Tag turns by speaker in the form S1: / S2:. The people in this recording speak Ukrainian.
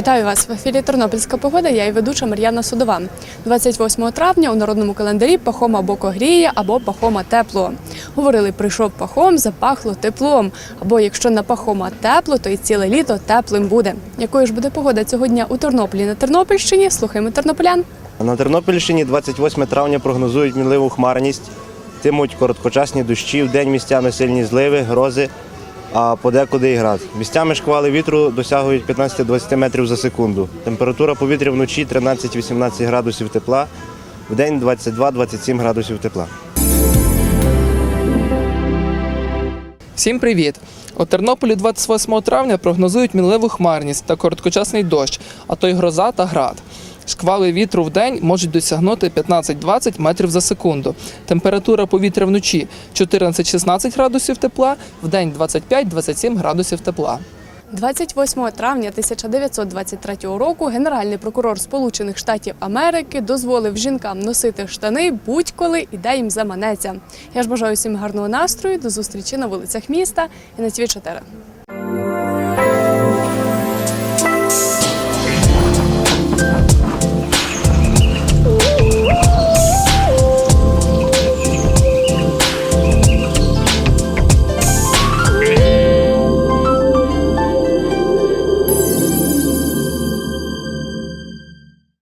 S1: Вітаю вас в ефірі Тернопільська погода. Я і ведуча Мар'яна Судова. 28 травня у народному календарі Пахома або когріє, або Пахома тепло. Говорили, прийшов пахом, запахло теплом. Або якщо на Пахома тепло, то і ціле літо теплим буде. Якою ж буде погода цього дня у Тернополі на Тернопільщині? Слухаємо тернополян.
S2: На Тернопільщині 28 травня прогнозують мінливу хмарність. Тимуть короткочасні дощі, вдень місцями сильні зливи, грози, а подекуди і град. Місцями шквали вітру досягують 15-20 метрів за секунду. Температура повітря вночі 13-18 градусів тепла, вдень 22-27 градусів тепла.
S3: Всім привіт! У Тернополі 28 травня прогнозують мінливу хмарність та короткочасний дощ, а то й гроза та град. Шквали вітру в день можуть досягнути 15-20 метрів за секунду. Температура повітря вночі 14-16 градусів тепла, в день 25-27 градусів тепла.
S1: 28 травня 1923 року генеральний прокурор Сполучених Штатів Америки дозволив жінкам носити штани будь-коли і де їм заманеться. Я ж бажаю всім гарного настрою. До зустрічі на вулицях міста і на ТВ 4